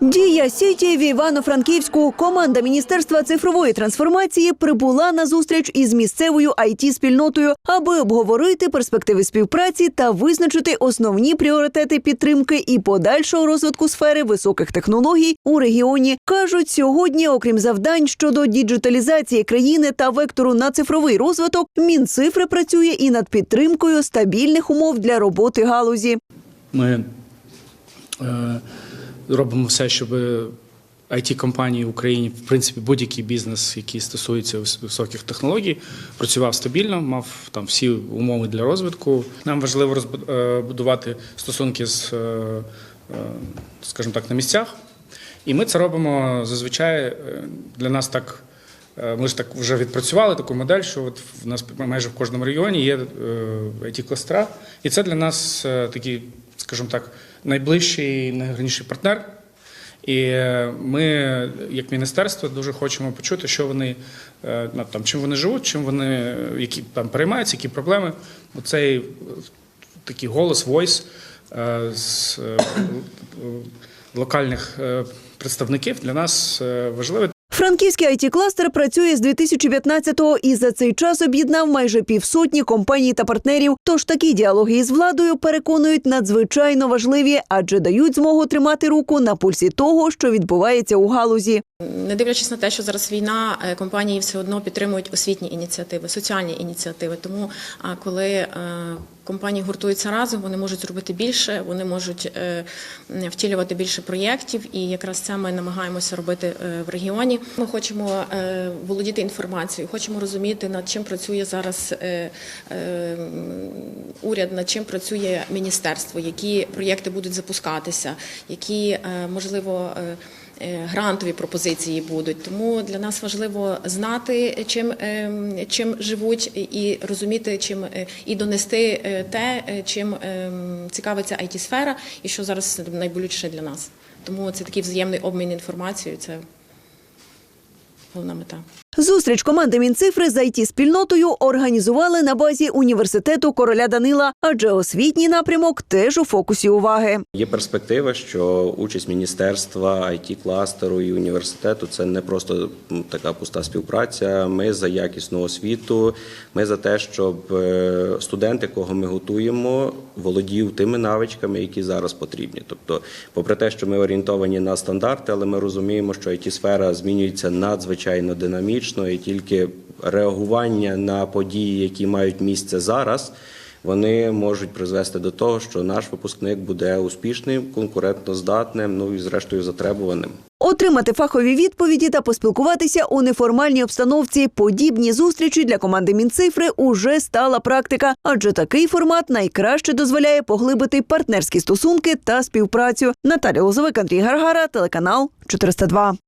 Дія Сіті в Івано-Франківську. Команда Міністерства цифрової трансформації прибула на зустріч із місцевою it спільнотою аби обговорити перспективи співпраці та визначити основні пріоритети підтримки і подальшого розвитку сфери високих технологій у регіоні. кажуть, сьогодні, окрім завдань щодо діджиталізації країни та вектору на цифровий розвиток, Мінцифри працює і над підтримкою стабільних умов для роботи галузі. Ми е, робимо все, щоб it компанії в Україні, в принципі, будь-який бізнес, який стосується високих технологій, працював стабільно, мав там всі умови для розвитку. Нам важливо розбу- е, стосунки з, е, е, скажімо так, на місцях. І ми це робимо зазвичай для нас так. Ми ж так вже відпрацювали таку модель, що от в нас майже в кожному регіоні є it кластера і це для нас такий, скажімо так, найближчий, найгарніший партнер. І е, ми, як міністерство, дуже хочемо почути, що вони е, ну, там, чим вони живуть, чим вони які там переймаються, які проблеми. Оцей е, такий голос, войс з локальних представників для нас важливий. Франківський it кластер працює з 2015-го і за цей час об'єднав майже півсотні компаній та партнерів. Тож такі діалоги із владою переконують надзвичайно важливі, адже дають змогу тримати руку на пульсі того, що відбувається у галузі. Не дивлячись на те, що зараз війна, е, компанії все одно підтримують освітні ініціативи, соціальні ініціативи. Тому коли е, компанії гуртуються разом, вони можуть зробити більше, вони можуть е, втілювати більше проєктів, і якраз це ми намагаємося робити в регіоні. Ми хочемо володіти інформацією, хочемо розуміти, над чим працює зараз уряд, над чим працює міністерство, які проєкти будуть запускатися, які можливо. Е, Грантові пропозиції будуть, тому для нас важливо знати, чим, ем, чим живуть, і розуміти, чим е, і донести е, те, чим ем, цікавиться it сфера і що зараз найболючіше для нас. Тому це такий взаємний обмін інформацією. Це головна мета. Зустріч команди Мінцифри з it спільнотою організували на базі університету короля Данила, адже освітній напрямок теж у фокусі уваги. Є перспектива, що участь міністерства, it кластеру і університету це не просто така пуста співпраця. Ми за якісну освіту. Ми за те, щоб е, студент, якого ми готуємо, володів тими навичками, які зараз потрібні. Тобто, попри те, що ми орієнтовані на стандарти, але ми розуміємо, що it сфера змінюється надзвичайно динамічно, і тільки реагування на події, які мають місце зараз вони можуть призвести до того, що наш випускник буде успішним, конкурентноздатним, ну і зрештою затребуваним. Отримати фахові відповіді та поспілкуватися у неформальній обстановці. Подібні зустрічі для команди Мінцифри уже стала практика, адже такий формат найкраще дозволяє поглибити партнерські стосунки та співпрацю. Наталя Лозовик, Андрій Гаргара, телеканал 402.